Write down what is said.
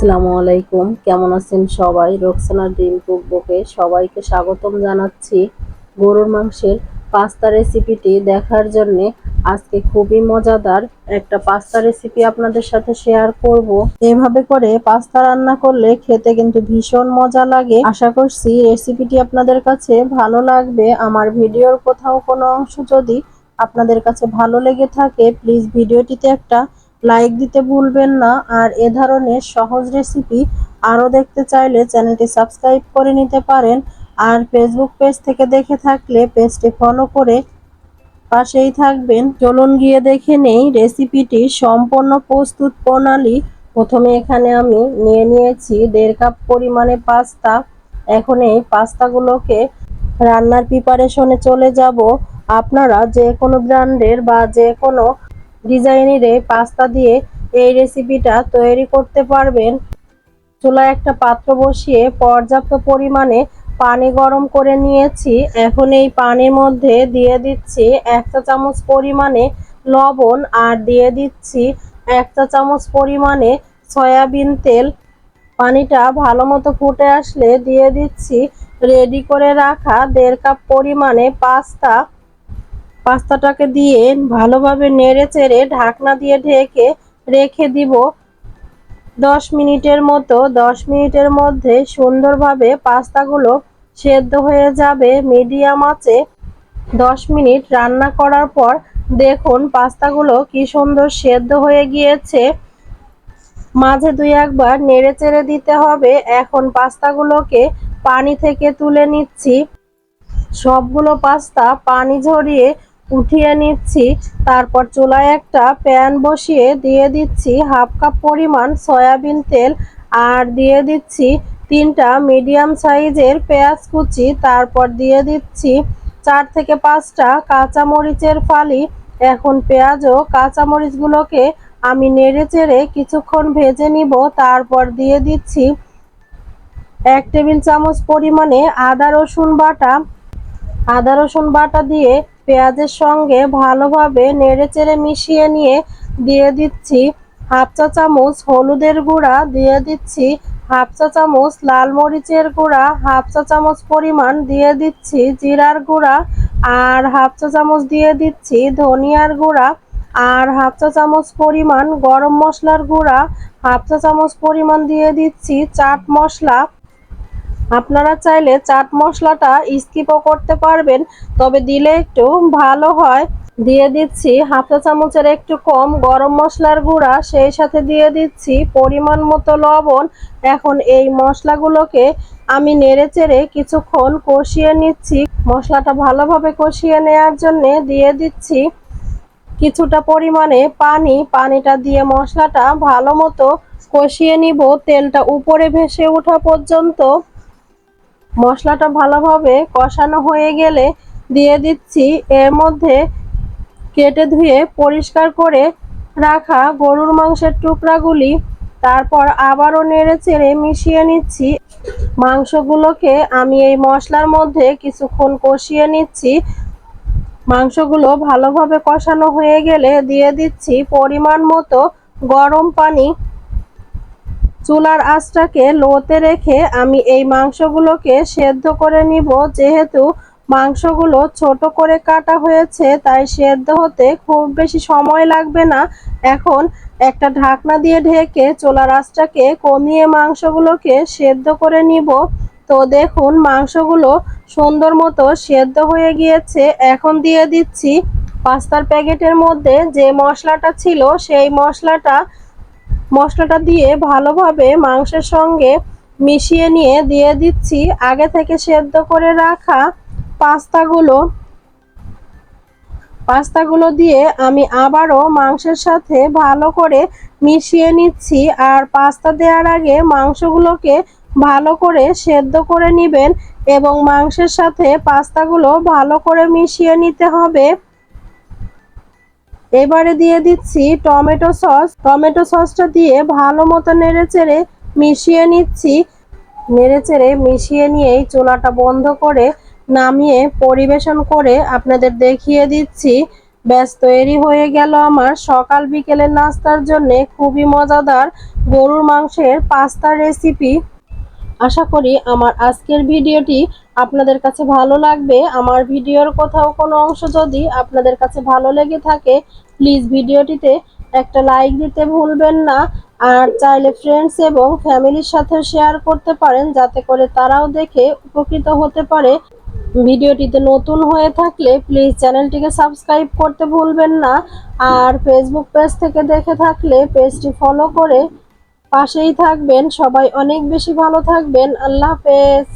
আসসালামু আলাইকুম। কেমন আছেন সবাই? রোকসানা ড্রিম কুকবুকে সবাইকে স্বাগতম জানাচ্ছি। গরুর মাংসের পাস্তা রেসিপিটি দেখার জন্যে আজকে খুবই মজাদার একটা পাস্তা রেসিপি আপনাদের সাথে শেয়ার করব। এভাবে করে পাস্তা রান্না করলে খেতে কিন্তু ভীষণ মজা লাগে। আশা করছি রেসিপিটি আপনাদের কাছে ভালো লাগবে। আমার ভিডিওর কোথাও কোনো অংশ যদি আপনাদের কাছে ভালো লেগে থাকে, প্লিজ ভিডিওটিতে একটা লাইক দিতে ভুলবেন না। আর এ ধরনের সহজ রেসিপি আরও দেখতে চাইলে চ্যানেলটি সাবস্ক্রাইব করে নিতে পারেন। আর ফেসবুক পেজ থেকে দেখে থাকলে পেজটি ফলো করে পাশেই থাকবেন। চলুন গিয়ে দেখে নেই রেসিপিটি সম্পূর্ণ প্রস্তুত প্রণালী। প্রথমে এখানে আমি নিয়ে নিয়েছি দেড় কাপ পরিমাণে পাস্তা। এখন এই পাস্তাগুলোকে রান্নার প্রিপারেশনে চলে যাব। আপনারা যে কোনো ব্র্যান্ডের বা যে কোনো ডিজাইনের পাস্তা দিয়ে এই রেসিপিটা তৈরি করতে পারবেন। চুলায় একটা পাত্র বসিয়ে পর্যাপ্ত পরিমাণে পানি গরম করে নিয়েছি। এখন এই পানির মধ্যে দিয়ে দিচ্ছি এক চা চামচ পরিমাণে লবণ আর দিয়ে দিচ্ছি এক চা চামচ পরিমাণে সয়াবিন তেল। পানিটা ভালো মতো ফুটে আসলে দিয়ে দিচ্ছি। রেডি করে রাখা দেড় কাপ পরিমাণে পাস্তা। পাস্তাটাকে দিয়ে ভালোভাবে নেড়ে চেড়ে ঢাকনা দিয়ে ঢেকে রেখে দিব। দশ মিনিটের মতো, দশ মিনিটের মধ্যে সুন্দরভাবে পাস্তাগুলো সেদ্ধ হয়ে যাবে মিডিয়াম আঁচে। দশ মিনিট রান্না করার পর দেখুন পাস্তাগুলো কি সুন্দর সেদ্ধ হয়ে গিয়েছে। মাঝে দুই একবার নেড়ে চেড়ে দিতে হবে। এখন পাস্তাগুলোকে পানি থেকে তুলে নিচ্ছি। সবগুলো পাস্তা পানি ঝরিয়ে উঠিয়ে নিচ্ছি। তারপর চুলায় একটা প্যান বসিয়ে দিয়ে দিচ্ছি হাফ কাপ পরিমাণ সয়াবিন তেল আর দিয়ে দিচ্ছি তিনটা মিডিয়াম সাইজের পেঁয়াজ কুচি। তারপর দিয়ে দিচ্ছি চার থেকে পাঁচটা কাঁচামরিচের ফালি। এখন পেঁয়াজ ও কাঁচা মরিচগুলোকে আমি নেড়ে চেড়ে কিছুক্ষণ ভেজে নিব। তারপর দিয়ে দিচ্ছি এক টেবিল চামচ পরিমাণে আদা রসুন বাটা। আদা রসুন বাটা দিয়ে পেঁয়াজের সঙ্গে ভালোভাবে নেড়েচেড়ে মিশিয়ে নিয়ে দিয়ে দিচ্ছি হাফ চা চামচ হলুদের গুঁড়া, দিয়ে দিচ্ছি হাফ চা চামচ লাল মরিচের গুঁড়া, হাফ চা চামচ পরিমাণ দিয়ে দিচ্ছি জিরার গুঁড়া আর হাফ চা চামচ দিয়ে দিচ্ছি ধনিয়ার গুঁড়া আর হাফ চা চামচ পরিমাণ গরম মশলার গুঁড়া, হাফ চা চামচ পরিমাণ দিয়ে দিচ্ছি চাট মশলা আপনারা চাইলে চাট মশলাটা স্কিপও করতে পারবেন, তবে দিলে একটু ভালো হয়। দিয়ে দিচ্ছি হাফ চামচের একটু কম গরম মশলার গুঁড়া, সেই সাথে দিয়ে দিচ্ছি পরিমাণ মতো লবণ। এখন এই মশলাগুলোকে আমি নেড়ে চেড়ে কিছুক্ষণ কষিয়ে নিচ্ছি। মশলাটা ভালোভাবে কষিয়ে নেওয়ার জন্য দিয়ে দিচ্ছি কিছুটা পরিমাণে পানি। পানিটা দিয়ে মশলাটা ভালো মতো কষিয়ে নিব। তেলটা উপরে ভেসে ওঠা পর্যন্ত। মশলাটা ভালোভাবে কষানো হয়ে গেলে দিয়ে দিচ্ছি। এর মধ্যে কেটে ধুয়ে পরিষ্কার করে রাখা গরুর মাংসের টুকরাগুলি, তারপর আবারও নেড়ে চেড়ে মিশিয়ে নিচ্ছি। মাংসগুলোকে আমি এই মশলার মধ্যে কিছুক্ষণ কষিয়ে নিচ্ছি। মাংসগুলো ভালোভাবে কষানো হয়ে গেলে দিয়ে দিচ্ছি পরিমাণ মতো গরম পানি। চুলার আঁচটাকে লোতে রেখে আমি এই মাংসগুলোকে সেদ্ধ করে নিব। যেহেতু মাংসগুলো ছোট করে কাটা হয়েছে, তাই সেদ্ধ হতে খুব বেশি সময় লাগবে না। এখন একটা ঢাকনা দিয়ে ঢেকে চুলার আঁচটাকে কমিয়ে মাংসগুলোকে সেদ্ধ করে নিব। তো দেখুন, মাংসগুলো সুন্দর মতো সেদ্ধ হয়ে গিয়েছে। এখন দিয়ে দিচ্ছি পাস্তার প্যাকেটের মধ্যে যে মশলাটা ছিল, সেই মশলাটা মশলাটা দিয়ে ভালোভাবে মাংসের সঙ্গে মিশিয়ে নিয়ে দিয়ে দিচ্ছি। আগে থেকে সেদ্ধ করে রাখা পাস্তাগুলো। পাস্তাগুলো দিয়ে আমি আবারও মাংসের সাথে ভালো করে মিশিয়ে নিচ্ছি। আর পাস্তা দেওয়ার আগে মাংসগুলোকে ভালো করে সেদ্ধ করে নেবেন এবং মাংসের সাথে পাস্তাগুলো ভালো করে মিশিয়ে নিতে হবে। এবারে দিয়ে দিচ্ছি টমেটো সস। টমেটো সসটা দিয়ে ভালো মতো নেড়ে চেড়ে মিশিয়ে নিচ্ছি। নেড়ে চেড়ে মিশিয়ে নিয়েই চুলাটা বন্ধ করে নামিয়ে পরিবেশন করে আপনাদের দেখিয়ে দিচ্ছি। ব্যাস, তৈরি হয়ে গেল আমার। সকাল বিকেলের নাস্তার জন্য খুবই মজাদার গরুর মাংসের পাস্তা রেসিপি আশা করি আমার আজকের ভিডিওটি আপনাদের কাছে ভালো লাগবে। আমার ভিডিওর কোথাও কোনো অংশ যদি আপনাদের কাছে ভালো লেগে থাকে প্লিজ ভিডিওটিতে একটা লাইক দিতে ভুলবেন না। আর চাইলে ফ্রেন্ডস এবং ফ্যামিলির সাথে শেয়ার করতে পারেন, যাতে করে তারাও দেখে উপকৃত হতে পারে। ভিডিওটিতে নতুন হয়ে থাকলে প্লিজ চ্যানেলটিকে সাবস্ক্রাইব করতে ভুলবেন না। আর ফেসবুক পেজ থেকে দেখে থাকলে পেজটি ফলো করে পাশেই থাকবেন সবাই অনেক বেশি ভালো থাকবেন। আল্লাহ হাফেজ।